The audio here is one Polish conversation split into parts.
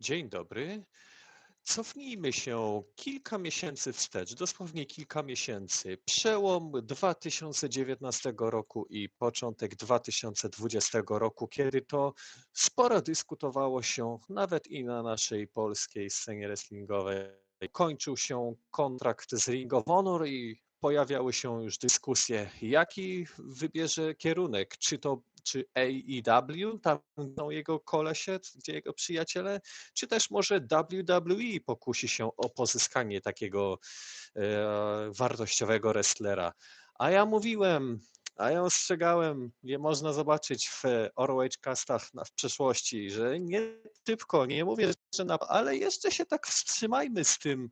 Dzień dobry. Cofnijmy się kilka miesięcy wstecz, dosłownie kilka miesięcy. Przełom 2019 roku i początek 2020 roku, kiedy to sporo dyskutowało się nawet i na naszej polskiej scenie wrestlingowej. Kończył się kontrakt z Ring of Honor i pojawiały się już dyskusje, jaki wybierze kierunek, czy to czy AEW, tam są jego kolesie, gdzie jego przyjaciele, czy też może WWE pokusi się o pozyskanie takiego e, wartościowego wrestlera. A ja mówiłem, a ja ostrzegałem, nie można zobaczyć w ROH castach w przeszłości, że nie szybko, nie mówię, że na, ale jeszcze się tak wstrzymajmy z tym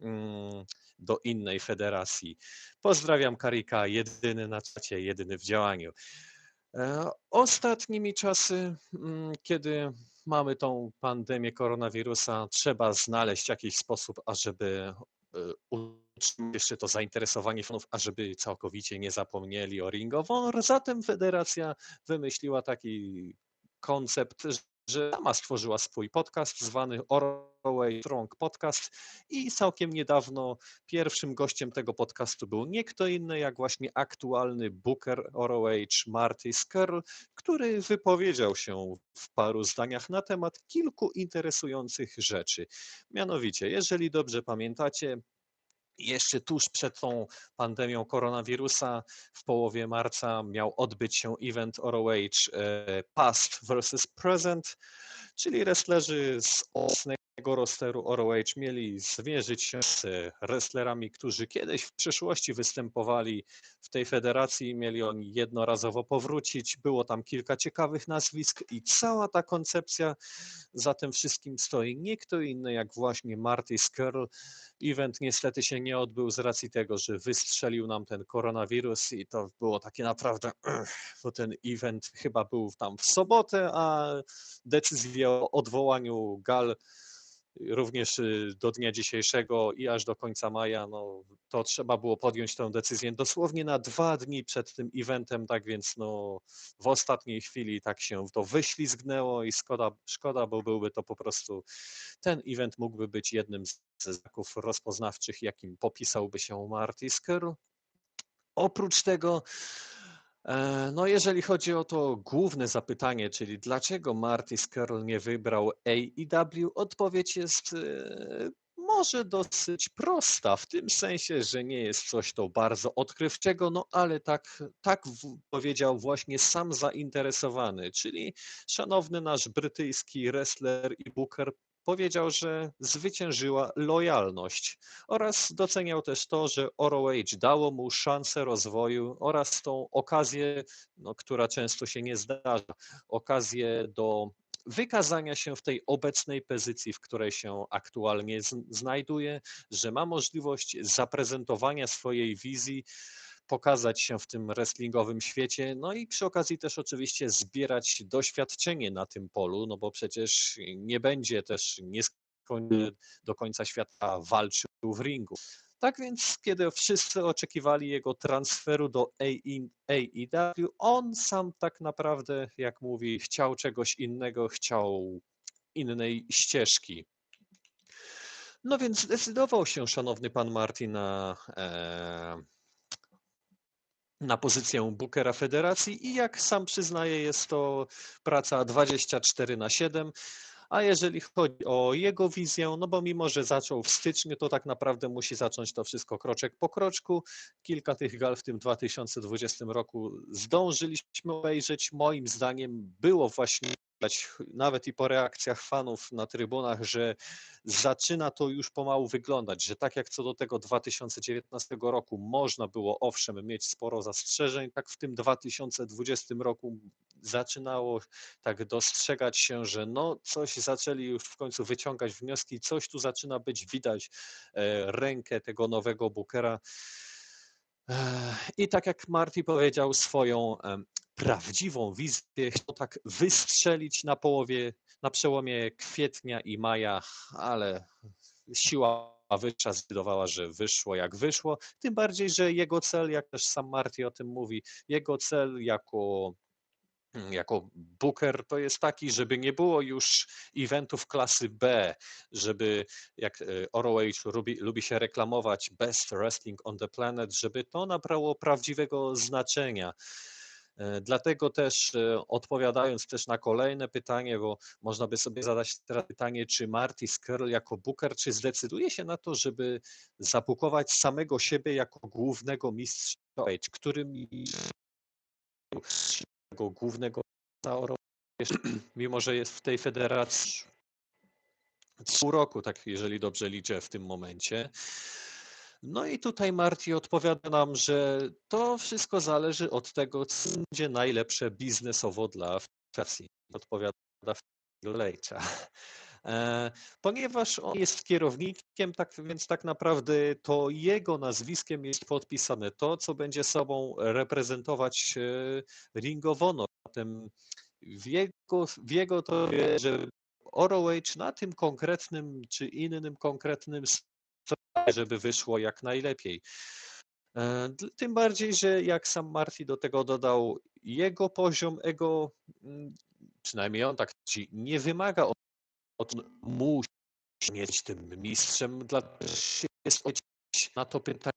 mm, do innej federacji. Pozdrawiam Karika, jedyny na czacie, jedyny w działaniu. E, ostatnimi czasy, mm, kiedy mamy tą pandemię koronawirusa, trzeba znaleźć jakiś sposób, ażeby e, utrzymać jeszcze to zainteresowanie fanów, ażeby całkowicie nie zapomnieli o Ring of. Zatem federacja wymyśliła taki koncept, że sama stworzyła swój podcast zwany Orway Strong Podcast i całkiem niedawno pierwszym gościem tego podcastu był nie kto inny jak właśnie aktualny booker ROH Marty Skirl, który wypowiedział się w paru zdaniach na temat kilku interesujących rzeczy. Mianowicie, jeżeli dobrze pamiętacie, jeszcze tuż przed tą pandemią koronawirusa w połowie marca miał odbyć się event ROH e, Past vs Present, czyli wrestlerzy z obecnego rosteru ROH mieli zmierzyć się z wrestlerami, którzy kiedyś w przeszłości występowali w tej federacji, mieli oni jednorazowo powrócić. Było tam kilka ciekawych nazwisk i cała ta koncepcja za tym wszystkim stoi. Nie kto inny jak właśnie Marty Skirl, Event niestety się nie odbył z racji tego, że wystrzelił nam ten koronawirus i to było takie naprawdę, bo ten event chyba był tam w sobotę, a decyzję o odwołaniu gal również y, do dnia dzisiejszego i aż do końca maja, no, to trzeba było podjąć tę decyzję dosłownie na dwa dni przed tym eventem, tak więc no, w ostatniej chwili tak się to wyślizgnęło i szkoda, szkoda, bo byłby to po prostu, ten event mógłby być jednym ze znaków rozpoznawczych, jakim popisałby się Marty Skirl. Oprócz tego no, jeżeli chodzi o to główne zapytanie, czyli dlaczego Marty Skirl nie wybrał AEW, odpowiedź jest e, może dosyć prosta, w tym sensie, że nie jest coś to bardzo odkrywczego, no ale tak, tak powiedział właśnie sam zainteresowany, czyli szanowny nasz brytyjski wrestler i booker powiedział, że zwyciężyła lojalność oraz doceniał też to, że ROH dało mu szansę rozwoju oraz tą okazję, no, która często się nie zdarza, okazję do wykazania się w tej obecnej pozycji, w której się aktualnie znajduje, że ma możliwość zaprezentowania swojej wizji pokazać się w tym wrestlingowym świecie, no i przy okazji też oczywiście zbierać doświadczenie na tym polu, no bo przecież nie będzie też nie do końca świata walczył w ringu. Tak więc, kiedy wszyscy oczekiwali jego transferu do AEW, on sam tak naprawdę, jak mówi, chciał czegoś innego, chciał innej ścieżki. No więc zdecydował się szanowny pan Martin na e, na pozycję Bookera Federacji i jak sam przyznaje, jest to praca 24 na 7. A jeżeli chodzi o jego wizję, no bo mimo, że zaczął w styczniu, to tak naprawdę musi zacząć to wszystko kroczek po kroczku. Kilka tych gal w tym 2020 roku zdążyliśmy obejrzeć. Moim zdaniem było właśnie nawet i po reakcjach fanów na trybunach, że zaczyna to już pomału wyglądać, że tak jak co do tego 2019 roku można było owszem mieć sporo zastrzeżeń, tak w tym 2020 roku zaczynało tak dostrzegać się, że no coś zaczęli już w końcu wyciągać wnioski, coś tu zaczyna być widać e, rękę tego nowego Bookera. I tak jak Marty powiedział swoją prawdziwą wizję, chciał tak wystrzelić na połowie, na przełomie kwietnia i maja, ale siła wyższa zdecydowała, że wyszło jak wyszło. Tym bardziej, że jego cel, jak też sam Marty o tym mówi, jego cel jako jako booker to jest taki, żeby nie było już eventów klasy B, żeby jak e, ROH lubi, lubi się reklamować Best Wrestling on the Planet, żeby to nabrało prawdziwego znaczenia. E, dlatego też e, odpowiadając też na kolejne pytanie, bo można by sobie zadać teraz pytanie, czy Marty Skrull jako booker, czy zdecyduje się na to, żeby zapukować samego siebie jako głównego mistrza, którym tego głównego mimo że jest w tej federacji pół roku, tak jeżeli dobrze liczę w tym momencie. No i tutaj Marty odpowiada nam, że to wszystko zależy od tego, co będzie najlepsze biznesowo dla federacji. Odpowiada Lejcza. E, ponieważ on jest kierownikiem, tak więc tak naprawdę to jego nazwiskiem jest podpisane to, co będzie sobą reprezentować e, Ring of Honor. Zatem w jego, w jego to, że ROH na tym konkretnym czy innym konkretnym żeby wyszło jak najlepiej. E, tym bardziej, że jak sam Marty do tego dodał, jego poziom ego, mm, przynajmniej on tak ci nie wymaga od, od musi mieć tym mistrzem, dlatego jest na to pytanie,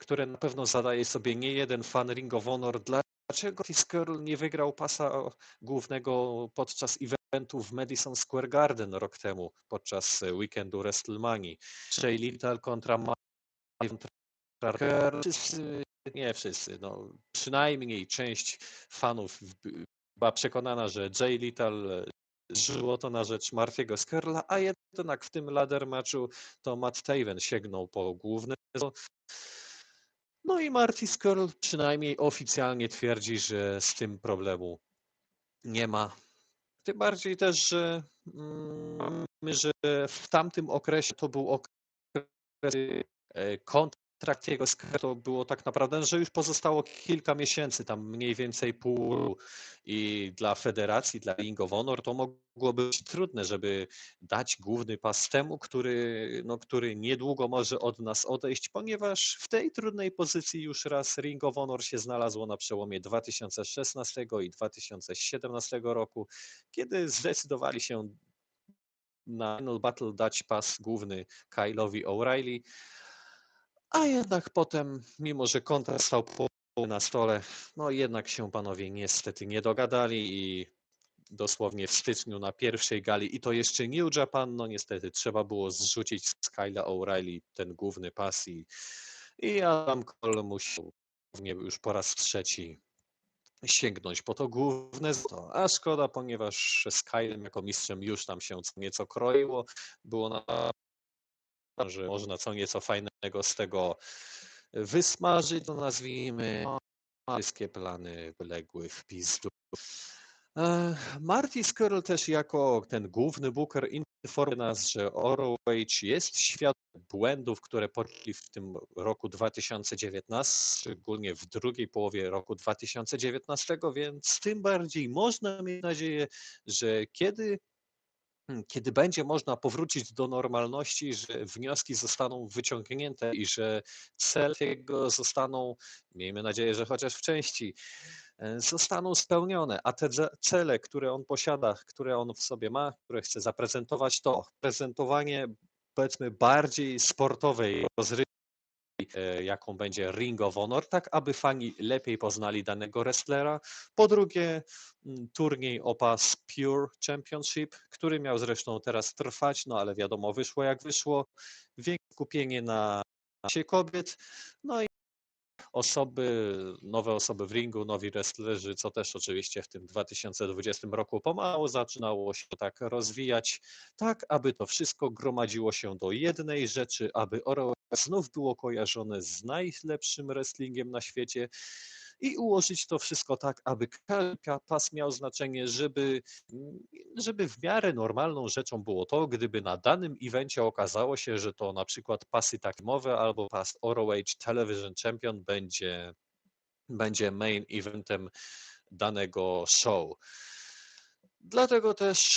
które na pewno zadaje sobie nie jeden fan Ring of Honor, dlaczego Fisker nie wygrał pasa głównego podczas eventu w Madison Square Garden rok temu, podczas weekendu WrestleMania. Jay Little kontra Parker. Wszyscy, nie wszyscy, no, przynajmniej część fanów była przekonana, że Jay Little żyło to na rzecz Marfiego Skerla, a jednak w tym ladder matchu to Matt Taven sięgnął po główne. No i Marty Skrull przynajmniej oficjalnie twierdzi, że z tym problemu nie ma. Tym bardziej też, że, mm, że w tamtym okresie to był okres e, kontrakt jego to było tak naprawdę, że już pozostało kilka miesięcy, tam mniej więcej pół i dla federacji, dla Ring of Honor to mogło być trudne, żeby dać główny pas temu, który, no, który niedługo może od nas odejść, ponieważ w tej trudnej pozycji już raz Ring of Honor się znalazło na przełomie 2016 i 2017 roku, kiedy zdecydowali się na Final Battle dać pas główny Kyle'owi O'Reilly. A jednak potem, mimo że kontrakt stał na stole, no jednak się panowie niestety nie dogadali i dosłownie w styczniu na pierwszej gali i to jeszcze New Japan, no niestety trzeba było zrzucić z Kyla O'Reilly ten główny pas i, i Adam Cole musiał już po raz trzeci sięgnąć po to główne złoto. A szkoda, ponieważ z Kylem jako mistrzem już tam się nieco kroiło, było na że można co nieco fajnego z tego wysmażyć, to nazwijmy. Wszystkie plany wyległy w pizdu. E, Marty Skrull też jako ten główny booker informuje nas, że ROH jest świadom błędów, które poczuli w tym roku 2019, szczególnie w drugiej połowie roku 2019, więc tym bardziej można mieć nadzieję, że kiedy kiedy będzie można powrócić do normalności, że wnioski zostaną wyciągnięte i że cele jego zostaną, miejmy nadzieję, że chociaż w części, e, zostaną spełnione, a te cele, które on posiada, które on w sobie ma, które chce zaprezentować, to prezentowanie powiedzmy bardziej sportowej rozrywki, jaką będzie Ring of Honor, tak aby fani lepiej poznali danego wrestlera. Po drugie, turniej o pas Pure Championship, który miał zresztą teraz trwać, no ale wiadomo, wyszło jak wyszło. Większe kupienie na się kobiet, no i osoby, nowe osoby w ringu, nowi wrestlerzy, co też oczywiście w tym 2020 roku pomału zaczynało się tak rozwijać, tak aby to wszystko gromadziło się do jednej rzeczy, aby Oro znów było kojarzone z najlepszym wrestlingiem na świecie i ułożyć to wszystko tak, aby każdy pas miał znaczenie, żeby, żeby w miarę normalną rzeczą było to, gdyby na danym evencie okazało się, że to na przykład pasy takimowe albo pas ROH Television Champion będzie, będzie main eventem danego show. Dlatego też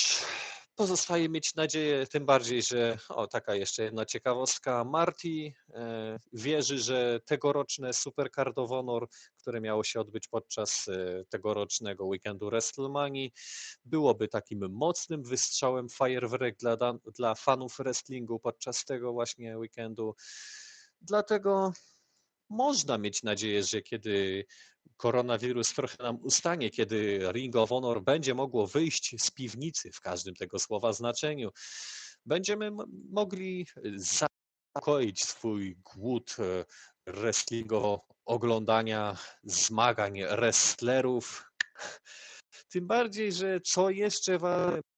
Pozostaje mieć nadzieję, tym bardziej, że o, taka jeszcze jedna ciekawostka. Marty e, wierzy, że tegoroczne Supercard of Honor, które miało się odbyć podczas e, tegorocznego weekendu WrestleMania, byłoby takim mocnym wystrzałem fajerwerek dla, dla fanów wrestlingu podczas tego właśnie weekendu. Dlatego można mieć nadzieję, że kiedy koronawirus trochę nam ustanie, kiedy Ring of Honor będzie mogło wyjść z piwnicy w każdym tego słowa znaczeniu, będziemy mogli zakoić swój głód e, wrestlingowo oglądania zmagań wrestlerów. Tym bardziej, że co jeszcze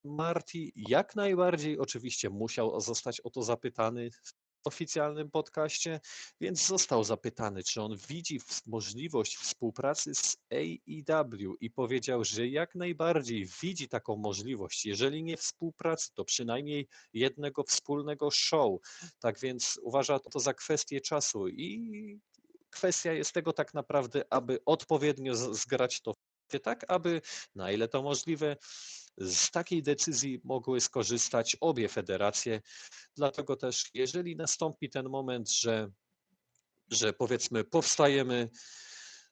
Marty jak najbardziej oczywiście musiał zostać o to zapytany oficjalnym podcaście, więc został zapytany, czy on widzi możliwość współpracy z AEW i powiedział, że jak najbardziej widzi taką możliwość. Jeżeli nie współpracy, to przynajmniej jednego wspólnego show. Tak więc uważa to za kwestię czasu i kwestia jest tego tak naprawdę, aby odpowiednio zgrać to tak, aby na ile to możliwe z takiej decyzji mogły skorzystać obie federacje. Dlatego też, jeżeli nastąpi ten moment, że, że powiedzmy powstajemy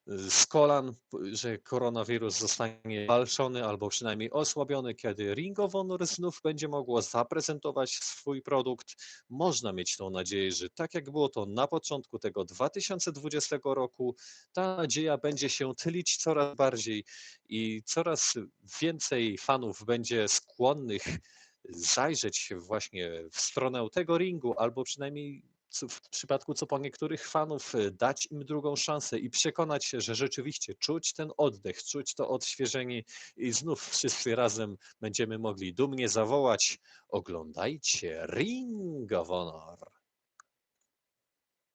z kolan, że koronawirus zostanie walczony albo przynajmniej osłabiony, kiedy Ring of Honor znów będzie mogło zaprezentować swój produkt. Można mieć tą nadzieję, że tak jak było to na początku tego 2020 roku, ta nadzieja będzie się tylić coraz bardziej i coraz więcej fanów będzie skłonnych zajrzeć właśnie w stronę tego ringu, albo przynajmniej w przypadku co po niektórych fanów y, dać im drugą szansę i przekonać się, że rzeczywiście czuć ten oddech, czuć to odświeżenie i znów wszyscy razem będziemy mogli dumnie zawołać oglądajcie Ring of Honor.